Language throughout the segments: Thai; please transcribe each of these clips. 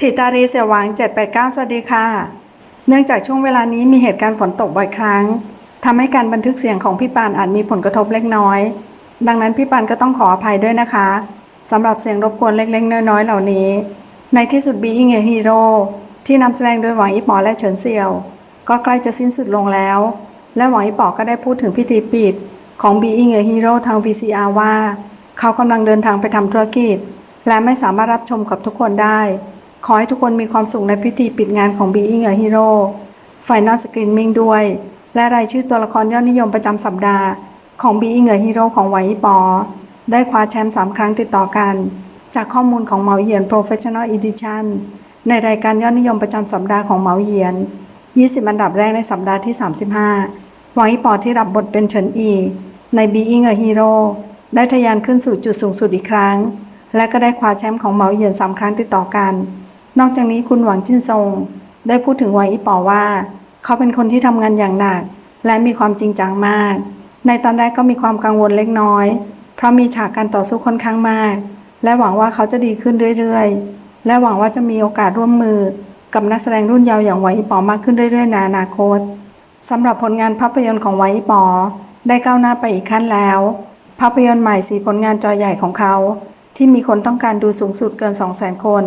ถิตารีเสียหวัง 789 สวัสดีค่ะ เนื่องจากช่วงเวลานี้มีเหตุการณ์ฝนตกบ่อยครั้งทำให้การบันทึกเสียงของพี่ปานอาจมีผลกระทบเล็กน้อย ดังนั้นพี่ปานก็ต้องขออภัยด้วยนะคะสำหรับเสียงรบกวนเล็กๆ น้อยๆ เหล่านี้ ในที่สุด Being a Hero ที่นำแสดงโดยหวังอีปอและเฉินเซียว ก็ใกล้จะสิ้นสุดลงแล้ว และหวังอีปอก็ได้พูดถึงพิธีปิดของ Being a Hero ทาง VCR ว่า เขากำลังเดินทางไปทำธุรกิจ และไม่สามารถรับชมกับทุกคนได้ ขอให้ทุกคนมีความสุขในพิธีปิดงานของ Being a Hero Final Screening ด้วย และรายชื่อตัวละครยอดนิยมประจำสัปดาห์ของ Being a Hero ของหวปอ ได้คว้าแชมป์3ครั้งติดต่อกัน จากข้อมูลของเหมาเหยียน Professional Edition ในรายการยอดนิยมประจำสัปดาห์ของเหมาเหยียน 20 อันดับแรกในสัปดาห์ที่ 35 หวังอีปอที่รับบทเป็นเฉินอี ใน Being a Hero ได้ทะยานขึ้นสู่จุดสูงสุดอีกครั้ง และก็ได้คว้าแชมป์ของเหมาเหยียนสามครั้งติดต่อกัน นอกจากนี้คุณหวังจินซงได้พูดถึงหวังอีปอว่า เขาเป็นคนที่ทำงานอย่างหนัก และมีความจริงจังมาก ในตอนแรกก็มีความกังวลเล็กน้อย เพราะมีฉากการต่อสู้ค่อนข้างมาก และหวังว่าเขาจะดีขึ้นเรื่อยๆ และหวังว่าจะมีโอกาสร่วมมือ กับนักแสดงรุ่นเยาว์อย่างหวังอีปอมากขึ้นเรื่อยๆในอนาคตสำหรับผลงานภาพยนตร์ของหวังอีปอได้ก้าวหน้าไปอีกขั้นแล้ว ภาพยนตร์ใหม่สีผลงานจอใหญ่ของเขา ที่มีคนต้องการดูสูงสุดเกิน 200,000 คน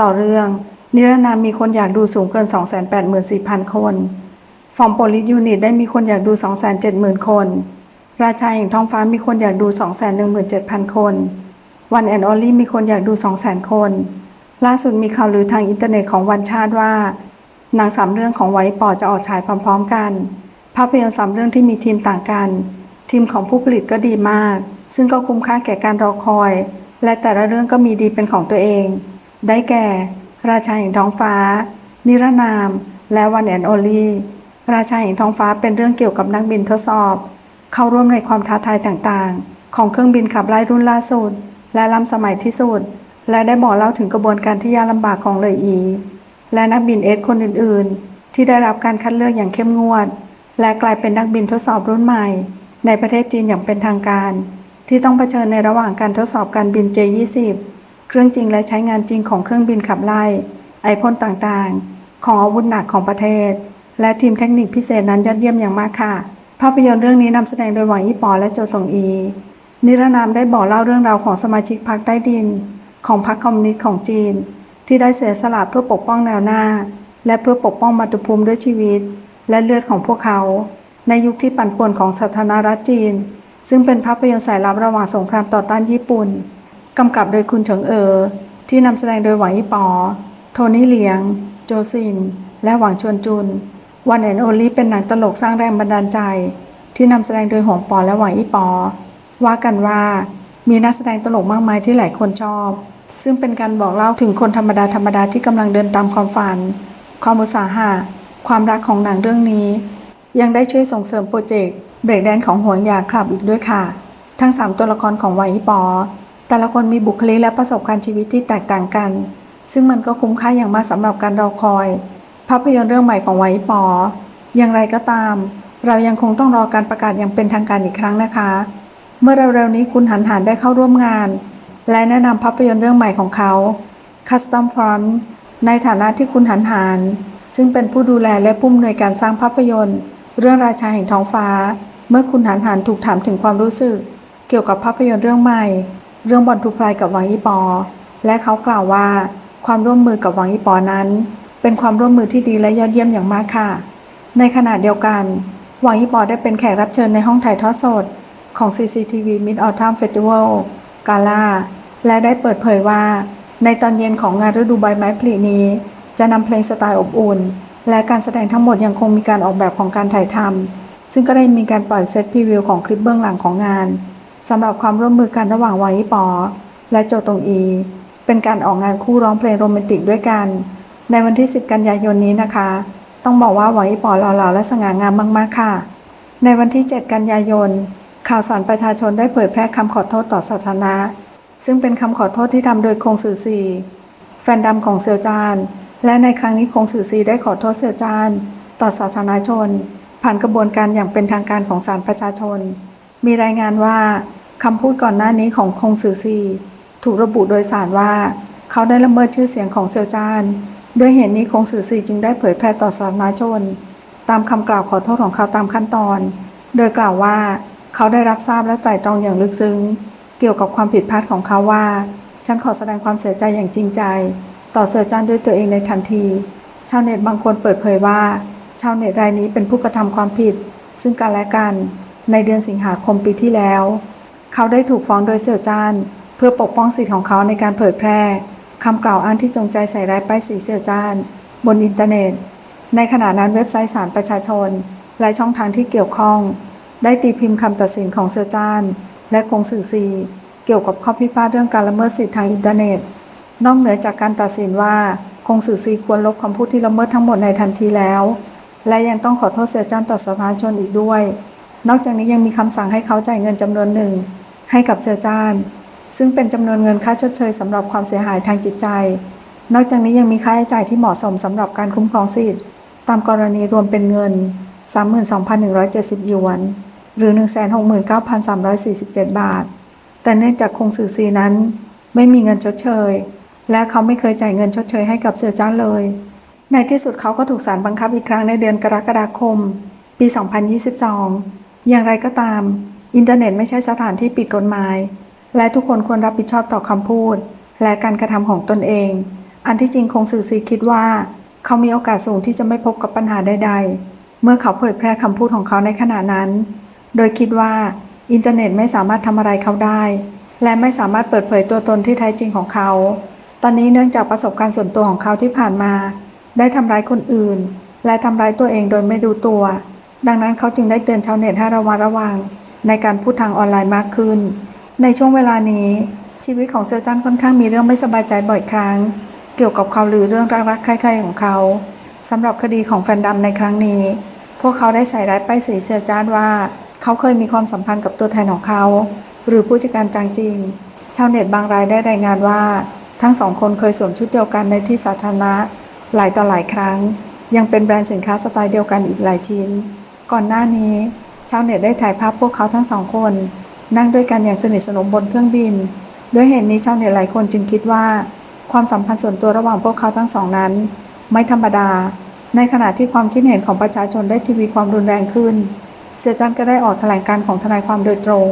ต่อเรื่อง นิรนามมีคนอยากดูสูงเกิน 284,000 คน ฟอร์มโปลิสยูนิตได้มีคนอยากดู 270,000 คน ราชาแห่งท้องฟ้ามีคนอยากดู 217,000 คน วันแอนออลลี่มีคนอยากดู 200,000 คน ล่าสุดมีข่าวลือทางอินเทอร์เน็ตของวันชาติว่าหนังสามเรื่องของไวท์ปอจะออกฉายพร้อม ๆ กัน ภาพยนตร์สามเรื่องที่มีทีมต่างกัน ทีมของผู้ผลิตก็ดีมาก ซึ่งก็คุ้มค่าแก่การรอคอย และแต่ละเรื่องก็มีดีเป็นของตัวเอง ได้แก่ ราชาแห่งท้องฟ้า นิรนาม และวันแอนโอลีราชาแห่งท้องฟ้าเป็นเรื่องเกี่ยวกับนักบินทดสอบ เข้าร่วมในความท้าทายต่างๆ ของเครื่องบินขับไล่รุ่นล่าสุด และล้ำสมัยที่สุด และได้บอกเล่าถึงกระบวนการที่ยากลำบากของเลยอี และนักบินเอสคนอื่นๆ ที่ได้รับการคัดเลือกอย่างเข้มงวด และกลายเป็นนักบินทดสอบรุ่นใหม่ ในประเทศจีนอย่างเป็นทางการ ที่ต้องเผชิญในระหว่างการทดสอบการบิน J20 เครื่องจริงและใช้งานจริงของเครื่องบินขับไล่ ไอพ่นต่างๆ ของอาวุธหนักของประเทศ และทีมเทคนิคพิเศษนั้นยอดเยี่ยมอย่างมากค่ะ ภาพยนตร์เรื่องนี้นำแสดงโดยหวังยี่ปอและโจตงอี นิรนามได้บอกเล่าเรื่องราวของสมาชิกพรรคใต้ดิน ของพรรคคอมมิวนิสต์ของจีน ที่ได้เสียสละเพื่อปกป้องแนวหน้า และเพื่อปกป้องมาตุภูมิด้วยชีวิต และเลือดของพวกเขา ในยุคที่ปั่นป่วนของสาธารณรัฐจีน ซึ่งเป็นภาพยนตร์สายลับระหว่างสงครามต่อต้านญี่ปุ่น กำกับโดยคุณเฉิงเอ๋อที่นำแสดงโดยหวังยี่ปอ โทนี่เหลียง โจซิน และหวังชวนจุน วันแอนโอลี่เป็นหนังตลกสร้างแรงบันดาลใจ ที่นำแสดงโดยหงปอและหวังอีปอ ว่ากันว่า มีนักแสดงตลกมากมายที่หลายคนชอบ ซึ่งเป็นการบอกเล่าถึงคนธรรมดาธรรมดาที่กำลังเดินตามความฝัน ความอุตสาหะ ความรักของหนังเรื่องนี้ ยังได้ช่วยส่งเสริมโปรเจกต์เบรกแดนของหวงยาคลับอีกด้วยค่ะ ทั้ง 3 ตัวละครของไวอีปอ แต่ละคนมีบุคลิกและประสบการณ์ชีวิตที่แตกต่างกัน ซึ่งมันก็คุ้มค่าอย่างมากสำหรับการรอคอย ภาพยนตร์เรื่องใหม่ของไวปอ อย่างไรก็ตาม เรายังคงต้องรอการประกาศอย่างเป็นทางการอีกครั้งนะคะ เมื่อเร็วๆนี้คุณหันหันได้เข้าร่วมงาน และแนะนำภาพยนตร์เรื่องใหม่ของเขา Custom Front ในฐานะที่คุณหันหันซึ่งเป็นผู้ดูแลและผู้อำนวยการสร้างภาพยนตร์ เรื่องราชาแห่งท้องฟ้า เมื่อคุณหันหันถูกถามถึงความรู้สึก เกี่ยวกับภาพยนตร์เรื่องใหม่ เรื่องบอลทูฟลายกับวังอีปอ และเขากล่าวว่าความร่วมมือกับวังอีปอนั้น เป็นความร่วมมือที่ดีและยอดเยี่ยมอย่างมากค่ะ ในขณะเดียวกันวังอีปอได้เป็นแขกรับเชิญในห้องถ่ายทอดสด ของ CCTV Mid Autumn Festival Gala และได้เปิดเผยว่า ในตอนเย็นของงานฤดูใบไม้ผลินี้ จะนำเพลงสไตล์อบอุ่น และการแสดงทั้งหมดยังคงมีการออกแบบของการถ่ายทำซึ่งก็ได้มีการปล่อยเซตพรีวิวของคลิปเบื้องหลังของงาน สำหรับความร่วมมือกันระหว่างหวังอีปอ และโจตงอี เป็นการออกงานคู่ร้องเพลงโรแมนติกด้วยกัน ในวันที่ 10 กันยายนนี้นะคะ ต้องบอกว่าหวังอีปอหล่อๆและสง่างามมากๆค่ะ ในวันที่ 7 กันยายน ข่าวสารประชาชนได้เผยแพร่คำขอโทษต่อสาธารณะ ซึ่งเป็นคำขอโทษที่ทำโดยคงสื่อซีแฟนดำของเซียวจาน และในครั้งนี้คงสื่อซีได้ขอโทษเซียวจาน ต่อสาธารณชน ผ่านกระบวนการอย่างเป็นทางการของศาลประชาชน มีรายงานว่าคำพูดก่อนหน้านี้ของคงสือซี ถูกระบุโดยศาลว่า เขาได้ละเมิดชื่อเสียงของเซียวจานด้วยเหตุนี้คงสือซีจึงได้เผยแพร่ต่อสาธารณชน ตามคำกล่าวขอโทษของเขาตามขั้นตอน โดยกล่าวว่า เขาได้รับทราบและไตร่ตรองอย่างลึกซึ้ง เกี่ยวกับความผิดพลาดของเขาว่า ฉันขอแสดงความเสียใจอย่างจริงใจ ต่อเซียวจานด้วยตัวเองในทันที ชาวเน็ตบางคนเปิดเผยว่า ชาวเน็ตรายนี้เป็นผู้กระทำความผิด ซึ่งกันและกัน ในเดือนสิงหาคมปีที่แล้ว เขาได้ถูกฟ้องโดยเสี่ยวจาน เพื่อปกป้องสิทธิของเขาในการเผยแพร่คำกล่าวอ้างที่จงใจใส่ร้ายป้ายสีเสี่ยวจาน บนอินเทอร์เน็ต ในขณะนั้นเว็บไซต์สารประชาชน และช่องทางที่เกี่ยวข้อง ได้ตีพิมพ์คำตัดสินของเสี่ยวจาน และคงสื่อซีเกี่ยวกับข้อพิพาทเรื่องการละเมิดสิทธิทางอินเทอร์เน็ต นอกเหนือจากการตัดสินว่าคงสื่อซีควรลบคำพูดที่ละเมิดทั้งหมดในทันทีแล้ว และยังต้องขอโทษเสียจ้านต่อสาธารณชนอีกด้วย นอกจากนี้ยังมีคำสั่งให้เขาจ่ายเงินจำนวนหนึ่ง ให้กับเสียจ้าน ซึ่งเป็นจำนวนเงินค่าชดเชยสำหรับความเสียหายทางจิตใจ นอกจากนี้ยังมีค่าใช้จ่ายที่เหมาะสมสำหรับการคุ้มครองสิทธิ์ ตามกรณีรวมเป็นเงิน 32,170หยวน หรือ 169,347 บาท แต่เนื่องจากคงสื่อซีนั้น ไม่มีเงินชดเชย และเขาไม่เคยจ่ายเงินชดเชยให้กับเสี่ยวจ้านเลย ในที่สุดเขาก็ถูกศาลบังคับอีกครั้งในเดือนกรกฎาคม ปี 2022 อย่างไรก็ตาม อินเทอร์เน็ตไม่ใช่สถานที่ปิดกฎหมาย และทุกคนควรรับผิดชอบต่อคำพูด และการกระทำของตนเอง อันที่จริงคงสื่อซีคิดว่า เขามีโอกาสสูงที่จะไม่พบกับปัญหาใด ๆ เมื่อเขาเผยแพร่คำพูดของเขาในขณะนั้น โดยคิดว่าอินเทอร์เน็ตไม่สามารถทำอะไรเขาได้ และไม่สามารถเปิดเผยตัวตนที่แท้จริงของเขา ตอนนี้เนื่องจากประสบการณ์ส่วนตัวของเขาที่ผ่านมา ได้ทำร้ายคนอื่น และทำร้ายตัวเองโดยไม่รู้ตัว ดังนั้นเขาจึงได้เตือนชาวเน็ตให้ระมัดระวัง ในการพูดทางออนไลน์มากขึ้น ในช่วงเวลานี้ ชีวิตของเซอร์จันค่อนข้างมีเรื่องไม่สบายใจบ่อยครั้ง เกี่ยวกับข่าวลือเรื่องรักๆใครๆของเขาสำหรับคดีของแฟนดำในครั้งนี้ พวกเขาได้ใส่ร้ายป้ายสีเซอร์จานว่า เขาเคยมีความสัมพันธ์กับตัวแทนของเขา หรือผู้จัดการจางจริง ชาวเน็ตบางรายได้รายงานว่า ทั้งสองคนเคยสวมชุดเดียวกันในที่สาธารณะหลายต่อหลายครั้งยังเป็นแบรนด์สินค้าสไตล์เดียวกันอีกหลายชิ้น ก่อนหน้านี้ชาวเน็ตได้ถ่ายภาพพวกเขาทั้งสองคน นั่งด้วยกันอย่างสนิทสนมบนเครื่องบิน ด้วยเหตุนี้ชาวเน็ตหลายคนจึงคิดว่า ความสัมพันธ์ส่วนตัวระหว่างพวกเขาทั้งสองนั้น ไม่ธรรมดา ในขณะที่ความคิดเห็นของประชาชนได้ทวีความรุนแรงขึ้น เสียจันก็ได้ออกแถลงการของทนายความโดยตรง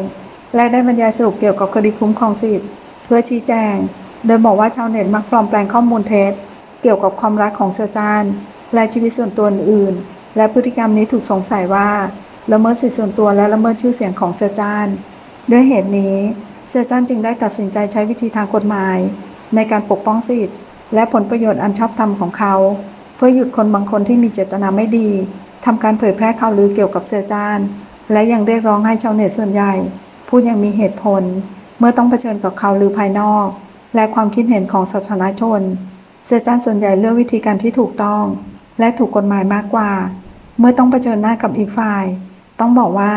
และได้บรรยายสรุปเกี่ยวกับคดีคุ้มครองสิทธิ์เพื่อชี้แจง โดยบอกว่าชาวเน็ตมักปลอมแปลงข้อมูลเท็จเกี่ยวกับความรักของเสียจานและชีวิตส่วนตัวอื่น และพฤติกรรมนี้ถูกสงสัยว่าละเมิดสิทธิส่วนตัวและละเมิดชื่อเสียงของเสียจานด้วยเหตุนี้เสียจานจึงได้ตัดสินใจใช้วิธีทางกฎหมาย ในการปกป้องสิทธิและผลประโยชน์อันชอบธรรมของเขา เพื่อหยุดคนบางคนที่มีเจตนาไม่ดีทำการเผยแพร่ข่าวลือเกี่ยวกับเสียจานและยังเรียกร้องให้ชาวเน็ตส่วนใหญ่พูดอย่างมีเหตุผล เมื่อต้องเผชิญกับข่าวลือภายนอก และความคิดเห็นของสาธารณชนเสียจานส่วนใหญ่เลือกวิธีการที่ถูกต้อง และถูกกฎหมายมากกว่า เมื่อต้องเผชิญหน้ากับอีกฝ่าย ต้องบอกว่า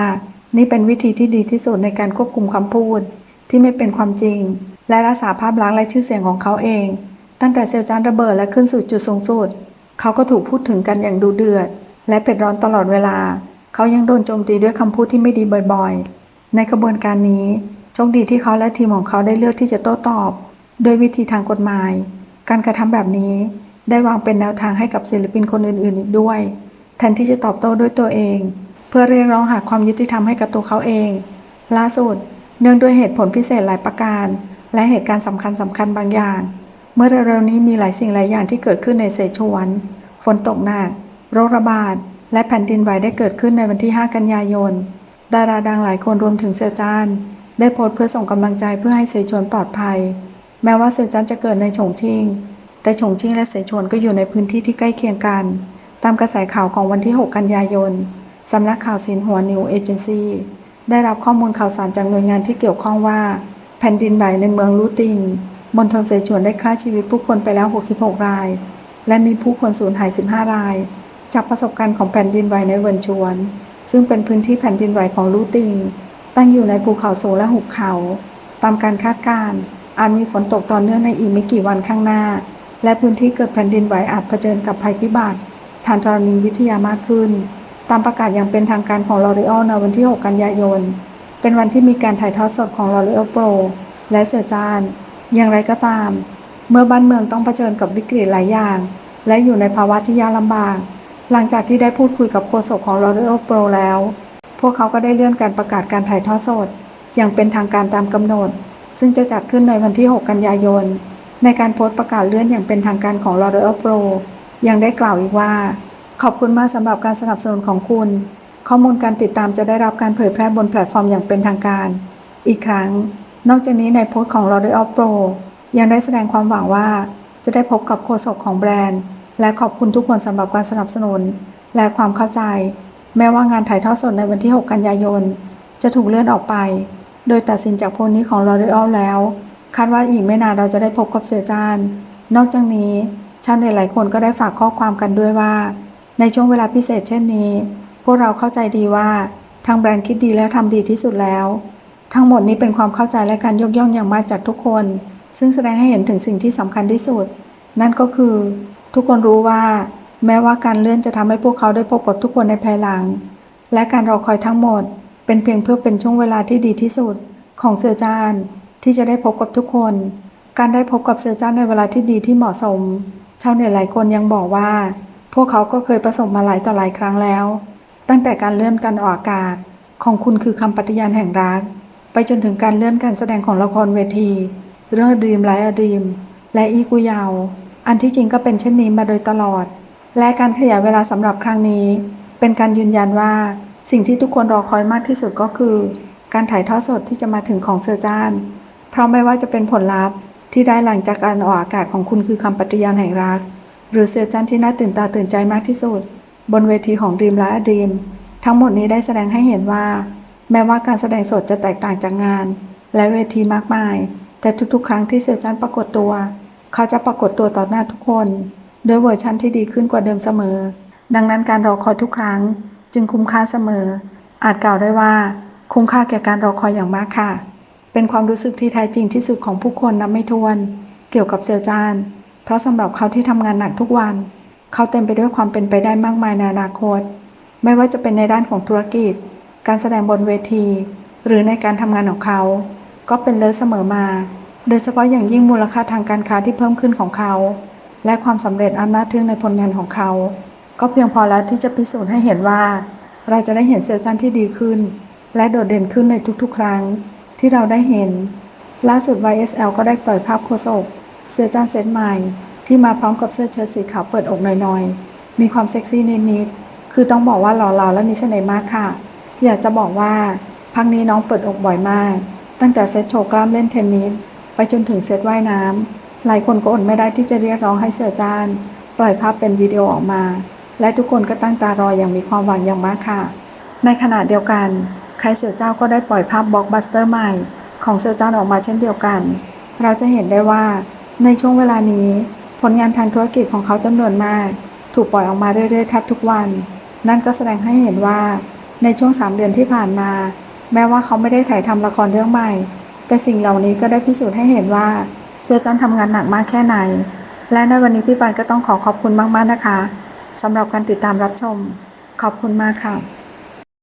นี่เป็นวิธีที่ดีที่สุดในการควบคุมคำพูด ที่ไม่เป็นความจริง และรักษาภาพลักษณ์และชื่อเสียงของเขาเอง ตั้งแต่เซลจานระเบิดและขึ้นสู่จุดสูงสุด เขาก็ถูกพูดถึงกันอย่างดูเดือด และเผ็ดร้อนตลอดเวลา เขายังโดนโจมตีด้วยคำพูดที่ไม่ดีบ่อยๆ ในกระบวนการนี้โชคดีที่เขาและทีมของเขาได้เลือกที่จะโต้ตอบด้วยวิธีทางกฎหมาย การกระทำแบบนี้ได้วางเป็นแนวทางให้กับศิลปินคนอื่นๆ อีกด้วย แทนที่จะตอบโต้ด้วยตัวเอง เพื่อเรียกร้องหาความยุติธรรมให้กับตัวเขาเอง ล่าสุด เนื่องด้วยเหตุผลพิเศษหลายประการ และเหตุการณ์สำคัญสำคัญบางอย่าง เมื่อเร็วๆนี้มีหลายสิ่งหลายอย่างที่เกิดขึ้นในเซชวน ฝนตกหนัก โรคระบาด และแผ่นดินไหวได้เกิดขึ้นในวันที่ 5 กันยายน ดาราดังหลายคนรวมถึงเซจานได้โพสต์เพื่อส่งกำลังใจเพื่อให้เสฉวนปลอดภัย แม้ว่าเซจานจะเกิดในฉงชิ่งแต่ฉงชิ่งและเสฉวนก็อยู่ในพื้นที่ที่ใกล้เคียงกัน ตามกระแสข่าวของวันที่ 6 กันยายน สำนักข่าวซินหัวนิวเอเจนซีได้รับข้อมูลข่าวสารจากหน่วยงานที่เกี่ยวข้องว่า แผ่นดินไหวในเมืองลูติงมณฑลเสฉวนได้ฆ่าชีวิตผู้คนไปแล้ว 66 ราย และมีผู้คนสูญหาย 15 ราย จากประสบการณ์ของแผ่นดินไหวในเวินชวน ซึ่งเป็นพื้นที่แผ่นดินไหวของลูติง ตั้งอยู่ในภูเขาสูงและหุบเขา ตามการคาดการณ์อาจมีฝนตกต่อเนื่องในอีกไม่กี่วันข้างหน้า และพื้นที่เกิดแผ่นดินไหวอาจเผชิญกับภัยพิบัติ ทางธรณีวิทยามากขึ้น ตามประกาศอย่างเป็นทางการของลอรีออลในวันที่ 6 กันยายน เป็นวันที่มีการถ่ายทอดสดของลอรีออลโปรและเสือจาน อย่างไรก็ตาม เมื่อบ้านเมืองต้องเผชิญกับวิกฤตหลายอย่าง และอยู่ในภาวะที่ยากลำบาก หลังจากที่ได้พูดคุยกับโฆษกของ L'Oreal Pro แล้ว พวกเขาก็ได้เลื่อนการประกาศการถ่ายทอดสด อย่างเป็นทางการตามกำหนด ซึ่งจะจัดขึ้นในวันที่ 6 กันยายน ในการโพสต์ประกาศเลื่อนอย่างเป็นทางการของ L'Oreal Pro ยังได้กล่าวอีกว่า ขอบคุณมากสำหรับการสนับสนุนของคุณ ข้อมูลการติดตามจะได้รับการเผยแพร่บนแพลตฟอร์มอย่างเป็นทางการ อีกครั้ง นอกจากนี้ในโพสต์ของ L'Oreal Pro ยังได้แสดงความหวังว่า จะได้พบกับโฆษกของแบรนด์ และขอบคุณทุกคนสำหรับการสนับสนุน และความเข้าใจ แม้ว่างานถ่ายทอดสดในวันที่ 6 กันยายน จะถูกเลื่อนออกไป โดยตัดสินจากโพลนี้ของ L'Oreal แล้ว คาดว่าอีกไม่นานเราจะได้พบกับเสือจาน นอกจากนี้ ชาวเน็ตหลายคนก็ได้ฝากข้อความกันด้วยว่า ในช่วงเวลาพิเศษเช่นนี้ พวกเราเข้าใจดีว่าทางแบรนด์คิดดีและทำดีที่สุดแล้ว ทั้งหมดนี้เป็นความเข้าใจและการยกย่องอย่างมากจากทุกคน ซึ่งแสดงให้เห็นถึงสิ่งที่สำคัญที่สุด นั่นก็คือ ทุกคนรู้ว่า แม้ว่าการเลื่อนจะทำให้พวกเขาได้พบกับทุกคนในภายหลัง และการรอคอยทั้งหมด เป็นเพียงเพื่อเป็นช่วงเวลาที่ดีที่สุด ของเสือจานที่จะได้พบกับทุกคน การได้พบกับเสือจานในเวลาที่ดีที่เหมาะสม ชาวเน็ตหลายคนยังบอกว่า พวกเขาก็เคยประสบมาหลายต่อหลายครั้งแล้ว ตั้งแต่การเลื่อนการออกอากาศ ของคุณคือคำปฏิญาณแห่งรัก ไปจนถึงการเลื่อนการแสดงของละครเวที เรื่องดีมไลอดีมและอีกุยาวอันที่จริงก็เป็นเช่นนี้มาโดยตลอด และการขยายเวลาสำหรับครั้งนี้ เป็นการยืนยันว่าสิ่งที่ทุกคนรอคอยมากที่สุดก็คือ การถ่ายทอดสดที่จะมาถึงของเซอร์จานเพราะไม่ว่าจะเป็นผลลัพธ์ ที่ได้หลังจากการออกอากาศของคุณคือคำปฏิญาณแห่งรัก หรือเซอจันที่น่าตื่นตาตื่นใจมากที่สุด บนเวทีของดีมและดีมทั้งหมดนี้ได้แสดงให้เห็นว่า แม้ว่าการแสดงสดจะแตกต่างจากงาน และเวทีมากมาย แต่ทุกๆ ครั้งที่เซอจันปรากฏตัว เขาจะปรากฏตัวต่อหน้าทุกคนด้วยเวอร์ชันที่ดีขึ้นกว่าเดิมเสมอ ดังนั้นการรอคอยทุกครั้ง จึงคุ้มค่าเสมอ อาจกล่าวได้ว่า คุ้มค่าแก่การรอคอยอย่างมากค่ะ เป็นความรู้สึกที่แท้จริงที่สุดของผู้คนนับไม่ถ้วน เกี่ยวกับเซลจาน เพราะสำหรับเขาที่ทำงานหนักทุกวัน เขาเต็มไปด้วยความเป็นไปได้มากมายในอนาคต ไม่ว่าจะเป็นในด้านของธุรกิจ การแสดงบนเวที หรือในการทำงานของเขา ก็เป็นเลิศเสมอมา โดยเฉพาะอย่างยิ่งมูลค่าทางการค้าที่เพิ่มขึ้นของเขา และความสำเร็จอันน่าทึ่งในผลงานของเขา ก็เพียงพอแล้วที่จะพิสูจน์ให้เห็นว่า เราจะได้เห็นเซลจันที่ดีขึ้น และโดดเด่นขึ้นในทุกๆ ครั้ง ที่เราได้เห็น ล่าสุด YSL ก็ได้ปล่อยภาพโคโซกเสื้อจานเซตใหม่ ที่มาพร้อมกับเสื้อเชิ้ตสีขาวเปิดอกหน่อยๆ มีความเซ็กซี่นิดๆ คือต้องบอกว่าหล่อเหลาและมีเสน่ห์มากค่ะ อยากจะบอกว่าพักนี้น้องเปิดอกบ่อยมาก ตั้งแต่เซตโชว์กล้ามเล่นเทนนิสไปจนถึงเซตว่ายน้ำหลายคนก็อดไม่ได้ที่จะเรียกร้องให้เสือจาน ปล่อยภาพเป็นวิดีโอออกมา และทุกคนก็ตั้งตารออย่างมีความหวังอย่างมากค่ะ ในขณะเดียวกัน ใครเสือเจ้าก็ได้ปล่อยภาพบล็อกบัสเตอร์ใหม่ ของเสือจานออกมาเช่นเดียวกัน เราจะเห็นได้ว่า ในช่วงเวลานี้ ผลงานทางธุรกิจของเขาจำนวนมาก ถูกปล่อยออกมาเรื่อยๆแทบทุกวัน นั่นก็แสดงให้เห็นว่า ในช่วง 3 เดือนที่ผ่านมา แม้ว่าเขาไม่ได้ถ่ายทำละครเรื่องใหม่ แต่สิ่งเหล่านี้ก็ได้พิสูจน์ให้เห็นว่าเสือจันทำงานหนักมากแค่ไหน และในวันนี้พี่ปานก็ต้องขอขอบคุณมากๆนะคะสำหรับการติดตามรับชม ขอบคุณมากค่ะ